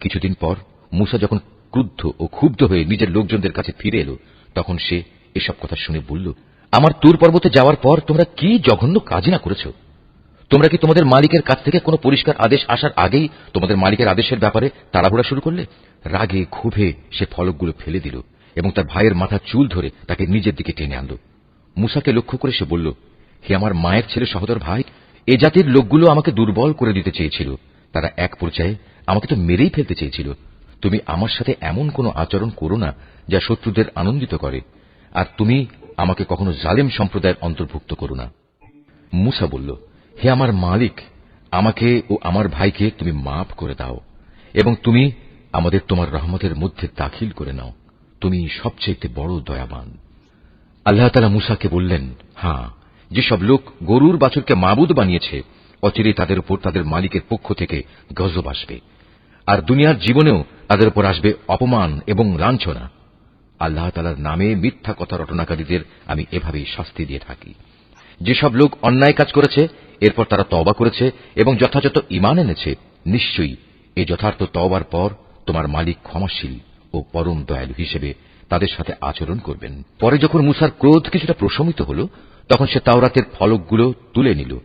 কিছুদিন পর মুসা যখন ক্রুদ্ধ ও ক্ষুব্ধ হয়ে নিজের লোকজনদের কাছে ফিরে এলো, তখন সে এসব কথা শুনে বলল, আমার তুর পর্বতে যাওয়ার পর তোমরা কি জঘন্য কাজই না করেছ? তোমরা কি তোমাদের মালিকের কাছ থেকে কোনো পরিষ্কার আদেশ আসার আগেই তোমাদের মালিকের আদেশের ব্যাপারে তাড়াহুড়া শুরু করলে? রাগে ক্ষোভে সে ফলকগুলো ফেলে দিল এবং তার ভাইয়ের মাথা চুল ধরে তাকে নিজের দিকে টেনে আনল। মুসাকে লক্ষ্য করে সে বলল, হে আমার মায়ের ছেলে সহদর ভাই, এ জাতির লোকগুলো আমাকে দুর্বল করে দিতে চেয়েছিল। তারা এক পর্যায়ে আমাকে তো মেরেই ফেলতে চেয়েছিল। তুমি আমার সাথে এমন কোনো আচরণ করো না যা শত্রুদের আনন্দিত করে, আর তুমি আমাকে কখনো জালেম সম্প্রদায়ের অন্তর্ভুক্ত করো না। মুসা বলল, হে আমার মালিক, আমাকে ও আমার ভাইকে তুমি মাফ করে দাও, এবং তুমি আমাদের তোমার রহমতের মধ্যে দাখিল করে নাও। তুমি সবচেয়ে বড় দয়াবান। আল্লাহ তালা মুসাকে বললেন হ্যাঁ যেসব লোক গরুর বাছুরকে মাবুদ বানিয়েছে অচিরেই তাদের উপর তাদের মালিকের পক্ষ থেকে গজব আসবে। আর দুনিয়ার জীবনেও তাদের উপর আসবে অপমান এবং লাঞ্ছনা। আল্লাহ তালার নামে মিথ্যা কথা রটনাকারীদের আমি এভাবেই শাস্তি দিয়ে থাকি। যেসব লোক অন্যায় কাজ করেছে, এরপর তারা তওবা করেছে এবং যথাযথ ইমান এনেছে, নিশ্চয়ই এই যথার্থ তওবার পর তোমার মালিক ক্ষমাশীল ও পরম দয়ালু হিসেবে তাদের সাথে আচরণ করবেন। পরে যখন মুসার ক্রোধ কিছুটা প্রশমিত হল, তখন সে তাওরাতের ফলকগুলো তুলে নিল।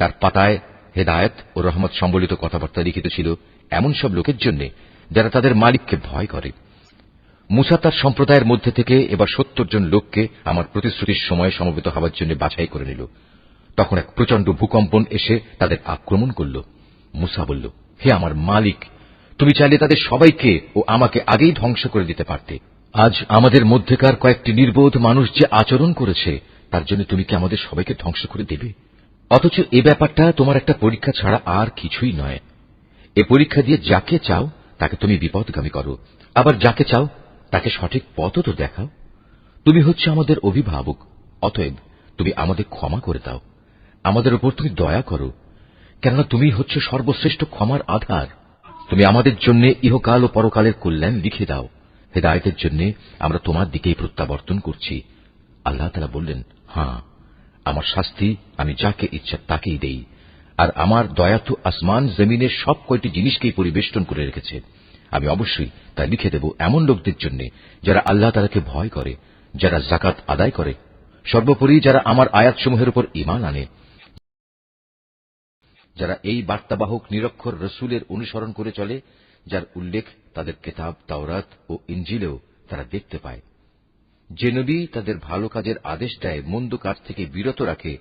তার পাতায় হেদায়েত ও রহমত সম্বলিত কথাবার্তা লিখিত ছিল এমন সব লোকের জন্য যারা তাদের মালিককে ভয় করে। মুসা তার সম্প্রদায়ের মধ্যে থেকে এবার সত্তর জন লোককে আমার প্রতিশ্রুতির সময় সমবেত হওয়ার জন্য বাছাই করে নিল। তখন এক প্রচণ্ড ভূকম্পন এসে তাদের আক্রমণ করল। মুসা বলল, হে আমার মালিক, তুমি চাইলে তাদের সবাইকে ও আমাকে আগেই ধ্বংস করে দিতে পারতে। আজ আমাদের মধ্যেকার কয়েকটি নির্বোধ মানুষ যে আচরণ করেছে, তার জন্য তুমি কি আমাদের সবাইকে ধ্বংস করে দেবে? অথচ এ ব্যাপারটা তোমার একটা পরীক্ষা ছাড়া আর কিছুই নয়। এ পরীক্ষা দিয়ে যাকে চাও, তাকে তুমি বিপদগামী করো। আবার যাকে চাও, তাকে সঠিক পথও তো দেখাও। তুমি হচ্ছে আমাদের অভিভাবক, অতএব তুমি আমাদের ক্ষমা করে দাও। আমাদের উপর তুমি দয়া করো। কেননা তুমি হচ্ছে সর্বশ্রেষ্ঠ ক্ষমার আধার। তুমি আমাদের জন্য ইহকাল ও পরকালের কল্যাণ লিখে দাও। হেদায়তের জন্য আমরা তোমার দিকেই প্রত্যাবর্তন করছি। আল্লাহ তালা বললেন হ্যাঁ। আমার শাস্তি, আমি যাকে ইচ্ছা তাকেই দেই। আর আমার দয়া তো আসমান জমিনের সব কয়টি জিনিসকেই পরিবেষ্টন করে রেখেছে। আমি অবশ্যই তা লিখে দেব এমন লোকদের জন্য যারা আল্লাহ তালাকে ভয় করে, যারা জাকাত আদায় করে। সর্বোপরি যারা আমার আয়াতসমূহের উপর ইমান আনে। যারা এই বার্তাবাহক নিরক্ষর রসুলের অনুসরণ করে চলে, যার উল্লেখ তাদের কেতাব, তাওরাত ও ইঞ্জিলেও তারা দেখতে পায়। যে নবী তাদের ভালো কাজের আদেশ দেয়, মন্দ কাজ থেকে বিরত রাখে,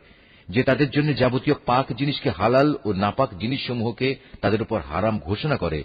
যে তাদের জন্য যাবতীয় পাক জিনিসকে হালাল ও নাপাক জিনিসসমূহকে তাদের উপর হারাম ঘোষণা করে